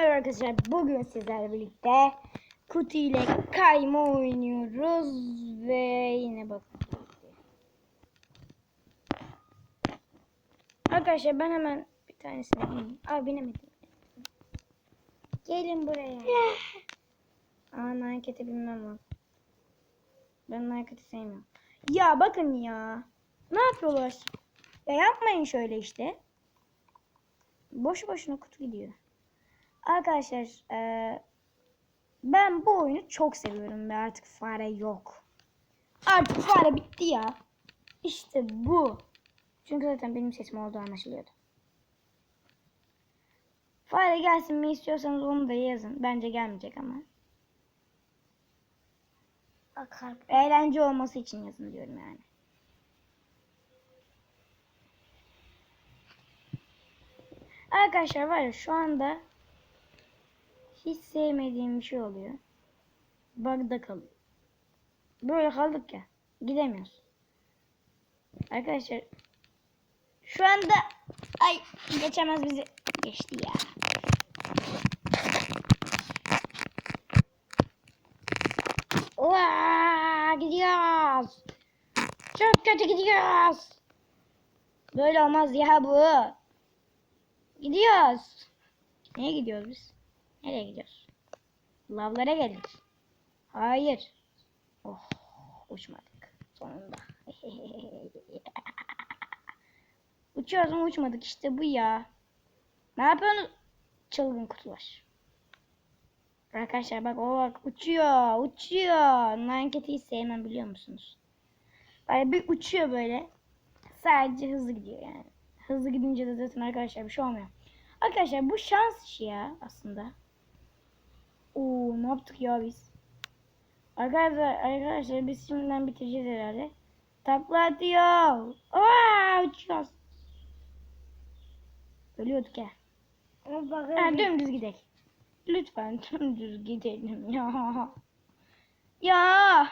merhaba arkadaşlar. Bugün sizlerle birlikte kutu ile kayma oynuyoruz ve yine bakın. Arkadaşlar ben hemen bir tanesine bineyim. Aa binemedim. Gelin buraya. Aa Nike'e binmem lazım. Ben Nike'ı sevmiyorum. Ya bakın ya. Ne yapıyorlar? Ya yapmayın şöyle işte. Boşu boşuna kutu gidiyor. Arkadaşlar eee, ben bu oyunu çok seviyorum ve artık fare yok. Artık fare bitti ya. İşte bu. Çünkü zaten benim sesim olduğu anlaşılıyordu. Fare gelsin mi istiyorsanız onu da yazın. Bence gelmeyecek ama. Akar. Eğlence olması için yazın diyorum yani. Arkadaşlar var ya şu anda hiç sevmediğim bir şey oluyor. Bug'da kalıyor. Böyle kaldık ya. Gidemiyoruz. Arkadaşlar şu anda ay geçemez bizi. Geçti ya. Uaa, gidiyoruz. Çok kötü gidiyoruz. Böyle olmaz ya bu. Gidiyoruz. Neye gidiyoruz biz? Nereye gidiyoruz? Lavlara geldik. Hayır. Oh, uçmadık. Sonunda. Uçuyoruz ama uçmadık. İşte bu ya. Ne yapıyorsunuz? Çılgın kutular. Arkadaşlar bak o bak uçuyor. Uçuyor. Nanketi hiç sevmem biliyor musunuz? Böyle bir uçuyor böyle. Sadece hızlı gidiyor yani. Hızlı gidince de zaten arkadaşlar bir şey olmuyor. Arkadaşlar bu şans işi ya aslında. Yaptık ya biz? Arkadaşlar, arkadaşlar biz şimdiden bitireceğiz herhalde. Takla atıyor. Aa uçuyoruz. Ölüyorduk ya. Ha, dümdüz gidelim. Lütfen dümdüz gidelim ya. Ya.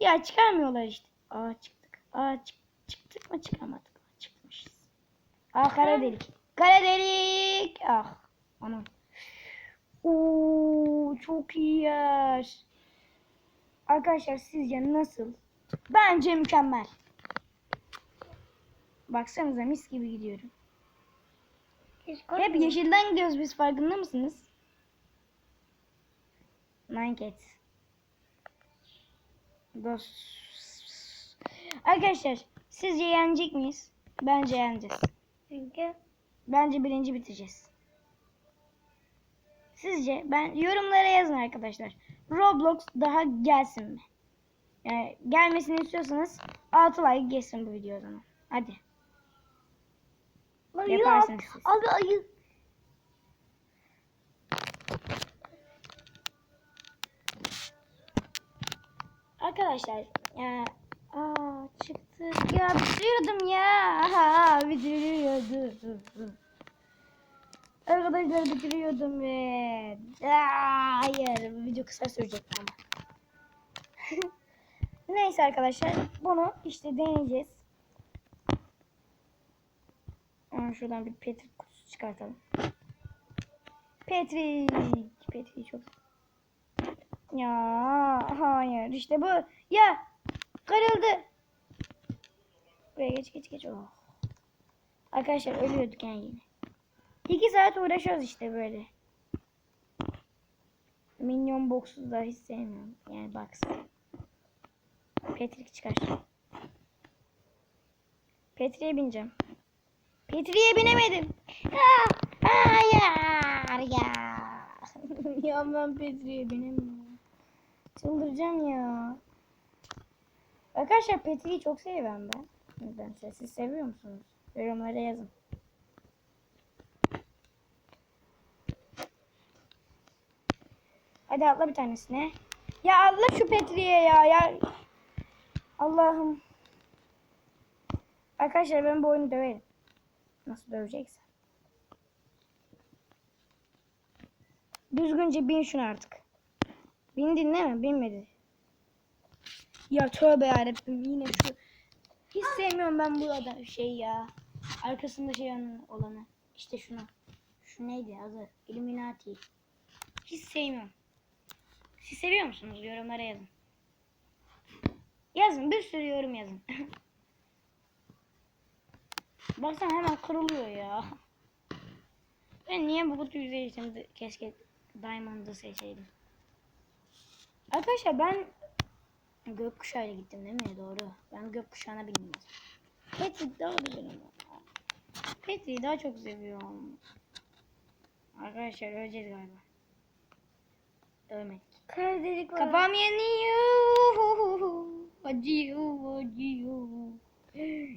Ya çıkarmıyorlar işte. Aa çıktık. Aa çık çıktık mı çıkamadık mı? Çıkmışız. Aa kara delik. Kara delik. Ah. Anam. Oo çok iyi yer. Arkadaşlar sizce nasıl? Bence mükemmel. Baksanıza mis gibi gidiyorum. Hep yeşilden gidiyoruz biz farkında mısınız? Cats. Dost. Arkadaşlar sizce yenecek miyiz? Bence yeneceğiz. Çünkü Bence birinci bitireceğiz. Sizce ben yorumlara yazın arkadaşlar. Roblox daha gelsin mi? Yani gelmesini istiyorsanız 6 like geçsin bu video o zaman. Hadi. Lan Yaparsınız yok. siz. Abi ayı. Arkadaşlar ya aa çıktık ya bitiriyordum ya aha bitiriyordum Arkadaşlar bitiriyordum ve Aa, hayır video kısa sürecek ama Neyse arkadaşlar bunu işte deneyeceğiz Aa, şuradan bir Petri kutusu çıkartalım Petri Petri çok ya hayır işte bu. Ya kırıldı. Buraya geç geç geç. Oh. Arkadaşlar ölüyorduk yani yine. İki saat uğraşıyoruz işte böyle. Minyon box'u da hiç sevmiyorum. Yani baksana. Petrik çıkar. Petri'ye bineceğim. Petri'ye binemedim. Ah, hayır ya. ya ben Petri'ye binemiyorum. Çıldıracağım ya. Arkadaşlar Petri'yi çok seviyorum ben. Nedense siz seviyor musunuz? Yorumlara yazın. Hadi atla bir tanesine. Ya atla şu Petri'ye ya. ya. Allah'ım. Arkadaşlar ben bu oyunu döverim. Nasıl döveceksen. Düzgünce bin şunu artık. Bindin değil mi? Binmedi. Ya tövbe yarabbim yine şu. Hiç sevmiyorum ben bu adam şey ya. Arkasında şey olanı. İşte şunu. Şu neydi adı? Illuminati. Hiç sevmiyorum. Siz seviyor musunuz? Yorumlara yazın. Yazın. Bir sürü yorum yazın. Baksana hemen kırılıyor ya. Ben niye bu kutuyu seçtim? Keşke Diamond'ı seçeydim. Arkadaşlar ben gökkuşağıyla gittim değil mi? Doğru. Ben gökkuşağına bindim. Patrick daha güzel ama. Patrick'i daha çok seviyorum. Arkadaşlar öleceğiz galiba. Ölmedik. Kara delik var. Kafam yanıyor. Acıyor, acıyor.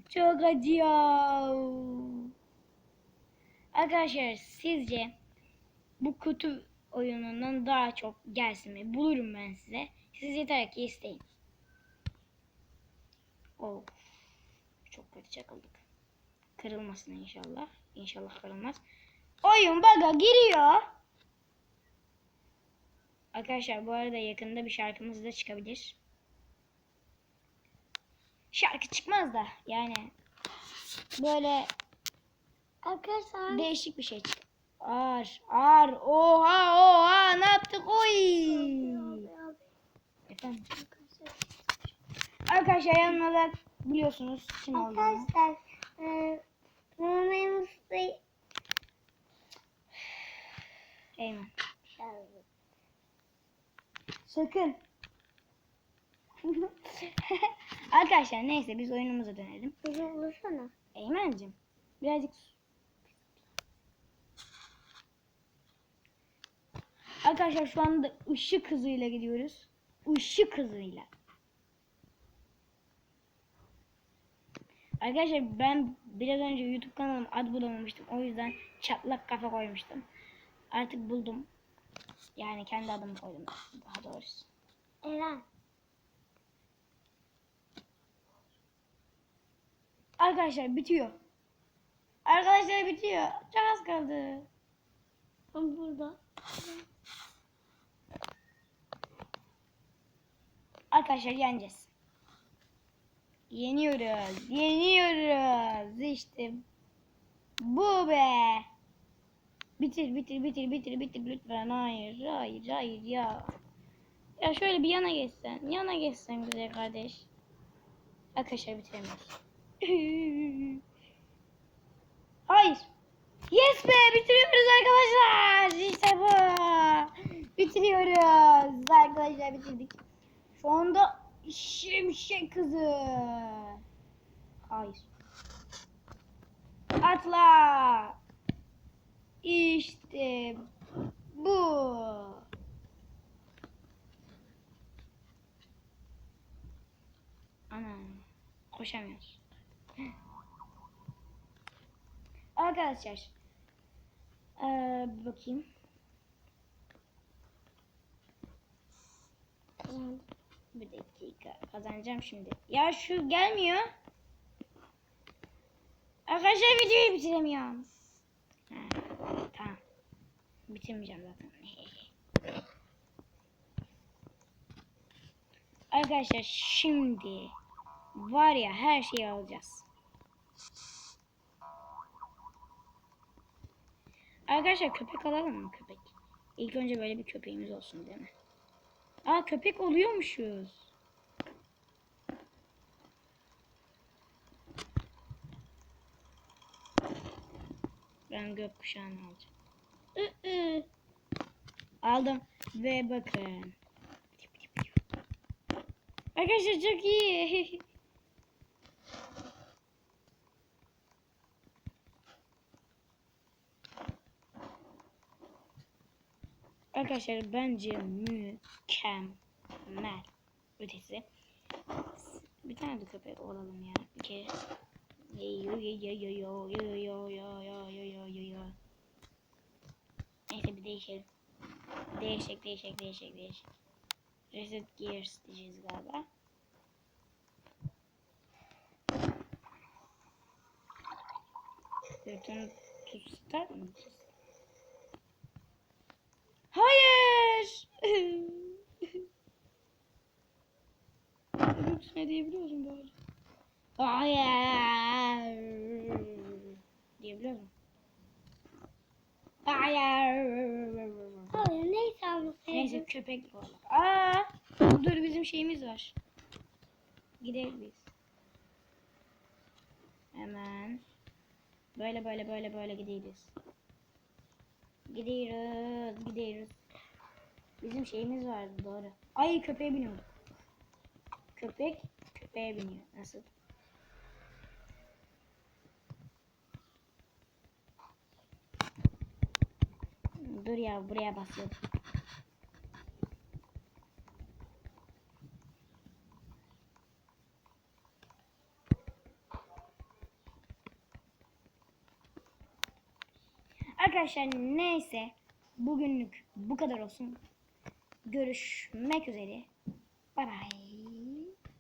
Çok acıyor. Arkadaşlar sizce bu kutu oyunundan daha çok gelsin mi? Bulurum ben size. Siz yeter ki isteyin. Of. Çok kötü çakıldık. Kırılmasın inşallah. İnşallah kırılmaz. Oyun baga giriyor. Arkadaşlar bu arada yakında bir şarkımız da çıkabilir. Şarkı çıkmaz da yani böyle Arkadaşlar. değişik bir şey çık. Ar, ar, oha, oha, ne yaptık? Oy. Efendim. Arkadaşlar yanımda da biliyorsunuz kim olduğunu. Arkadaşlar. E. Eymen. Sakın. Arkadaşlar neyse biz oyunumuza dönelim. Bizi bulursana. Eymen'cim birazcık. Arkadaşlar şu anda ışık hızıyla gidiyoruz. Işık hızıyla. Arkadaşlar ben biraz önce YouTube kanalım ad bulamamıştım. O yüzden çatlak kafa koymuştum. Artık buldum. Yani kendi adımı koydum daha doğrusu. Eren. Arkadaşlar bitiyor. Arkadaşlar bitiyor. Çok az kaldı. Ben burada. Arkadaşlar yeneceğiz. Yeniyoruz. Yeniyoruz. İşte bu be. Bitir bitir bitir bitir bitir lütfen. Hayır hayır hayır ya. Ya şöyle bir yana geçsen. Yana geçsen güzel kardeş. Arkadaşlar bitiremiyoruz. hayır. Yes be bitiriyoruz arkadaşlar. İşte bu. Bitiriyoruz. Arkadaşlar bitirdik. Şu anda şimşek kızı. Hayır. Atla. İşte bu. Ana koşamıyoruz. Arkadaşlar. Ee, bakayım. Kazandım. Bir dakika kazanacağım şimdi. Ya şu gelmiyor. Arkadaşlar videoyu bitiremiyorum. Ha, tamam. Bitirmeyeceğim zaten. Arkadaşlar şimdi var ya her şeyi alacağız. Arkadaşlar köpek alalım mı köpek? İlk önce böyle bir köpeğimiz olsun değil mi? Aa köpek oluyormuşuz. Ben gökkuşağını alacağım. Iı. Aldım ve bakın. Arkadaşlar çok iyi. Arkadaşlar bence mükemmel ötesi. Bir tane de köpek olalım ya. Bir kere. Neyse bir değişelim. Değişek değişek değişek değişek. Reset Gears diyeceğiz galiba. Return to start mı? Hayır! Öbür ne diyebiliyorum böyle. Hayır. Diyebiliyor musun? Hayır. Hayır neyse almasaydım. Neyse köpek var. Aa, dur bizim şeyimiz var. Gidelim biz. Hemen. Böyle böyle böyle böyle gidiyoruz. Gidiyoruz, gidiyoruz. Bizim şeyimiz vardı doğru. Ay köpeğe biniyorduk. Köpek köpeğe biniyor. Nasıl? Dur ya buraya basıyordum. Arkadaşlar neyse bugünlük bu kadar olsun. Görüşmek üzere. Bay bay.